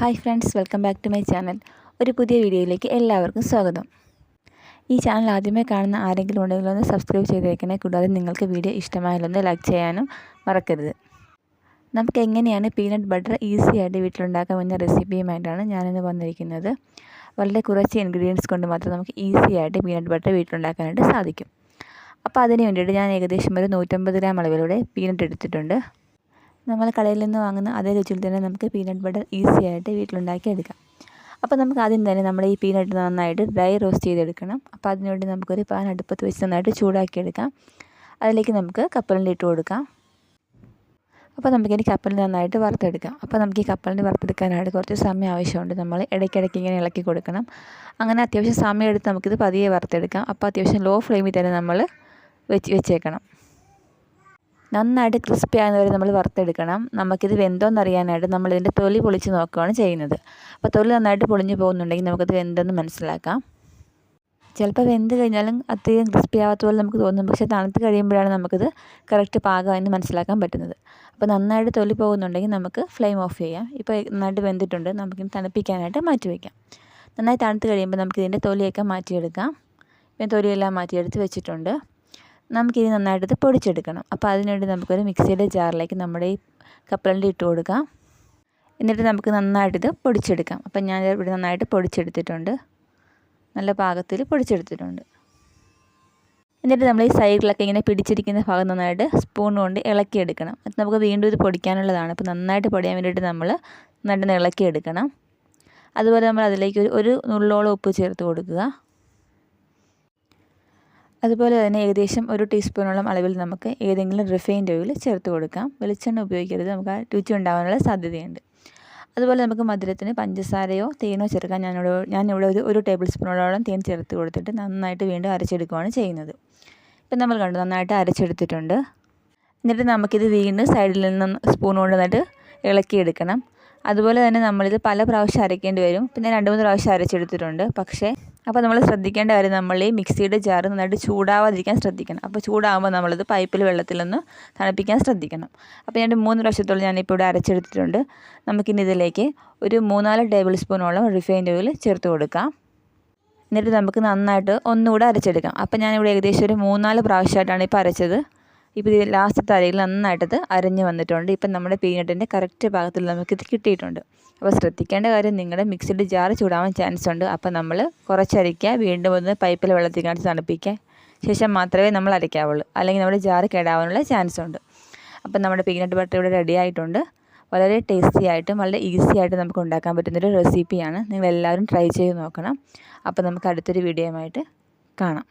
Hi friends welcome back to my channel. ഒരു പുതിയ വീഡിയോയിലേക്ക് എല്ലാവർക്കും സ്വാഗതം. ഈ ചാനൽ ആദ്യമേ കാണുന്ന ആരെങ്കിലും ഉണ്ടെങ്കിൽ ഒന്ന് സബ്സ്ക്രൈബ് ചെയ്തേക്കണേ. കൂടാതെ നിങ്ങൾക്ക് വീഡിയോ ഇഷ്ടമായാലൊന്ന് ലൈക്ക് ചെയ്യാനും മറക്കരുത്. നമുക്ക് എങ്ങനെയാണ് പീനട്ട് ബട്ടർ ഈസി ആയിട്ട് വീട്ടിലുണ്ടാക്കാമെന്ന റെസിപ്പിയുമായിട്ടാണ് ഞാനിന്ന് വന്നിരിക്കുന്നത്. വളരെ കുറച്ച് ഇൻഗ്രീഡിയൻസ് കൊണ്ട് മാത്രം നമുക്ക് ഈസി ആയിട്ട് പീനട്ട് ബട്ടർ വീട്ടിലുണ്ടാക്കാനായിട്ട് സാധിക്കും. അപ്പോൾ അതിന് വേണ്ടിയിട്ട് ഞാൻ ഏകദേശം ഒരു നൂറ്റമ്പത് ഗ്രാം അളവിലൂടെ പീനട്ട് എടുത്തിട്ടുണ്ട്. നമ്മൾ കടയിൽ നിന്ന് വാങ്ങുന്ന അതേ രുചിയിൽ തന്നെ നമുക്ക് പീനട്ട് ബട്ടർ ഈസി ആയിട്ട് വീട്ടിലുണ്ടാക്കി എടുക്കാം. അപ്പോൾ നമുക്ക് ആദ്യം തന്നെ നമ്മൾ ഈ പീനട്ട് നന്നായിട്ട് ഡ്രൈ റോസ്റ്റ് ചെയ്തെടുക്കണം. അപ്പോൾ അതിനുവേണ്ടി നമുക്കൊരു പാൻ അടുപ്പത്ത് വെച്ച് നന്നായിട്ട് ചൂടാക്കിയെടുക്കാം അതിലേക്ക് നമുക്ക് കപ്പലിന്റെ ഇട്ട് കൊടുക്കാം. അപ്പോൾ നമുക്കിനി കപ്പലിൽ നന്നായിട്ട് വറുത്തെടുക്കാം. അപ്പോൾ നമുക്ക് ഈ കപ്പലിന് വറുത്തെടുക്കാനായിട്ട് കുറച്ച് സമയം ആവശ്യമുണ്ട്. നമ്മൾ ഇടയ്ക്കിടയ്ക്ക് ഇങ്ങനെ ഇളക്കി കൊടുക്കണം. അങ്ങനെ അത്യാവശ്യം സമയം എടുത്ത് നമുക്കിത് പതിയെ വറുത്തെടുക്കാം. അപ്പോൾ അത്യാവശ്യം ലോ ഫ്ലെയിമിൽ തന്നെ നമ്മൾ വെച്ച് വെച്ചേക്കണം. നന്നായിട്ട് ക്രിസ്പി ആകുന്നവരെ നമ്മൾ വറുത്തെടുക്കണം. നമുക്കിത് വെന്തോന്നറിയാനായിട്ട് നമ്മളിതിന്റെ തൊലി പൊളിച്ച് നോക്കുകയാണ് ചെയ്യുന്നത്. അപ്പോൾ തൊലി നന്നായിട്ട് പൊളിഞ്ഞു പോകുന്നുണ്ടെങ്കിൽ നമുക്കത് വെന്തെന്ന് മനസ്സിലാക്കാം. ചിലപ്പോൾ വെന്ത് കഴിഞ്ഞാലും അധികം ക്രിസ്പി ആവാത്ത പോലെ നമുക്ക് തോന്നും. പക്ഷേ തണുത്ത് കഴിയുമ്പോഴാണ് നമുക്കിത് കറക്റ്റ് പാകമായെന്ന് മനസ്സിലാക്കാൻ പറ്റുന്നത്. അപ്പോൾ നന്നായിട്ട് തൊലി പോകുന്നുണ്ടെങ്കിൽ നമുക്ക് ഫ്ലെയിം ഓഫ് ചെയ്യാം. ഇപ്പോൾ നന്നായിട്ട് വെന്തിട്ടുണ്ട്. നമുക്കിനി തണുപ്പിക്കാനായിട്ട് മാറ്റി വയ്ക്കാം. നന്നായി തണുത്ത് കഴിയുമ്പോൾ നമുക്കിതിന്റെ തൊലിയൊക്കെ മാറ്റിയെടുക്കാം. പിന്നെ തൊലിയെല്ലാം മാറ്റിയെടുത്ത് വെച്ചിട്ടുണ്ട്. നമുക്കിനി നന്നായിട്ട് പൊടിച്ചെടുക്കണം. അപ്പോൾ അതിനുവേണ്ടി നമുക്കൊരു മിക്സിയുടെ ജാറിലേക്ക് നമ്മുടെ ഈ കപ്പലണ്ടി ഇട്ട് കൊടുക്കാം. എന്നിട്ട് നമുക്ക് നന്നായിട്ടിത് പൊടിച്ചെടുക്കാം. അപ്പം ഞാൻ ഇവിടെ നന്നായിട്ട് പൊടിച്ചെടുത്തിട്ടുണ്ട്. നല്ല പാകത്തിൽ പൊടിച്ചെടുത്തിട്ടുണ്ട്. എന്നിട്ട് നമ്മൾ ഈ സൈഡിലൊക്കെ ഇങ്ങനെ പിടിച്ചിരിക്കുന്ന ഭാഗം നന്നായിട്ട് സ്പൂൺ കൊണ്ട് ഇളക്കിയെടുക്കണം. അത് നമുക്ക് വീണ്ടും ഇത് പൊടിക്കാനുള്ളതാണ്. അപ്പോൾ നന്നായിട്ട് പൊടിയാൻ വേണ്ടിയിട്ട് നമ്മൾ നന്നായിട്ട് ഇളക്കിയെടുക്കണം. അതുപോലെ നമ്മൾ അതിലേക്ക് ഒരു ഒരു നുള്ളോളം ഉപ്പ് ചേർത്ത് കൊടുക്കുക. അതുപോലെ തന്നെ ഏകദേശം ഒരു ടീസ്പൂണോളം അളവിൽ നമുക്ക് ഏതെങ്കിലും റിഫൈൻഡ് ഓയിൽ ചേർത്ത് കൊടുക്കാം. വെളിച്ചെണ്ണ ഉപയോഗിക്കരുത്. നമുക്ക് ആ രുചി ഉണ്ടാകാനുള്ള സാധ്യതയുണ്ട്. അതുപോലെ നമുക്ക് മധുരത്തിന് പഞ്ചസാരയോ തേനോ ചേർക്കാൻ ഞാനിവിടെ ഞാനിവിടെ ഒരു ഒരു ടേബിൾ സ്പൂണോളം തേൻ ചേർത്ത് കൊടുത്തിട്ട് നന്നായിട്ട് വീണ്ടും അരച്ചെടുക്കുകയാണ് ചെയ്യുന്നത്. ഇപ്പം നമ്മൾ കണ്ടു നന്നായിട്ട് അരച്ചെടുത്തിട്ടുണ്ട്. എന്നിട്ട് നമുക്കിത് വീണ്ടും സൈഡിൽ നിന്ന് സ്പൂൺ കൊണ്ട് നന്നായിട്ട് ഇളക്കിയെടുക്കണം. അതുപോലെ തന്നെ നമ്മളിത് പല പ്രാവശ്യം അരയ്ക്കേണ്ടി വരും. പിന്നെ രണ്ട് മൂന്ന് പ്രാവശ്യം അരച്ചെടുത്തിട്ടുണ്ട്. പക്ഷേ അപ്പോൾ നമ്മൾ ശ്രദ്ധിക്കേണ്ട കാര്യം നമ്മൾ ഈ മിക്സിയുടെ ജാർ നന്നായിട്ട് ചൂടാവാതിരിക്കാൻ ശ്രദ്ധിക്കണം. അപ്പോൾ ചൂടാകുമ്പോൾ നമ്മളിത് പൈപ്പിൽ വെള്ളത്തിൽ നിന്ന് തണുപ്പിക്കാൻ ശ്രദ്ധിക്കണം. അപ്പോൾ ഞാൻ മൂന്ന് പ്രാവശ്യത്തോളം ഞാനിപ്പോൾ ഇവിടെ അരച്ചെടുത്തിട്ടുണ്ട്. നമുക്കിനി ഇതിലേക്ക് ഒരു മൂന്നാൽ ടേബിൾ സ്പൂണോളം റിഫൈൻഡ് ഓയിൽ ചേർത്ത് കൊടുക്കാം. എന്നിട്ട് നമുക്ക് നന്നായിട്ട് ഒന്നുകൂടെ അരച്ചെടുക്കാം. അപ്പോൾ ഞാനിവിടെ ഏകദേശം ഒരു മൂന്നാൽ പ്രാവശ്യമായിട്ടാണ് ഇപ്പോൾ അരച്ചത്. ഇപ്പോൾ ഇത് ലാസ്റ്റ് അരയിൽ നന്നായിട്ടത് അരഞ്ഞ് വന്നിട്ടുണ്ട്. ഇപ്പം നമ്മുടെ പീനട്ടിന്റെ കറക്റ്റ് ഭാഗത്തിൽ നമുക്കിത് കിട്ടിയിട്ടുണ്ട്. അപ്പോൾ ശ്രദ്ധിക്കേണ്ട കാര്യം നിങ്ങളുടെ മിക്സിയുടെ ജാർ ചൂടാവാൻ ചാൻസ് ഉണ്ട്. അപ്പോൾ നമ്മൾ കുറച്ചരയ്ക്കുക വീണ്ടും ഒന്ന് പൈപ്പിൽ വെള്ളത്തിൽ കാണിച്ച് തണുപ്പിക്കുക. ശേഷം മാത്രമേ നമ്മൾ അരയ്ക്കാവുള്ളൂ. അല്ലെങ്കിൽ നമ്മുടെ ജാർ കേടാവാനുള്ള ചാൻസ് ഉണ്ട്. അപ്പം നമ്മുടെ പീനട്ട് ബട്ടർ ഇവിടെ റെഡി ആയിട്ടുണ്ട്. വളരെ ടേസ്റ്റി ആയിട്ടും വളരെ ഈസി ആയിട്ട് നമുക്ക് ഉണ്ടാക്കാൻ പറ്റുന്നൊരു റെസിപ്പിയാണ് നിങ്ങൾ എല്ലാവരും ട്രൈ ചെയ്ത് നോക്കണം. അപ്പോൾ നമുക്ക് അടുത്തൊരു വീഡിയോയുമായിട്ട് കാണാം.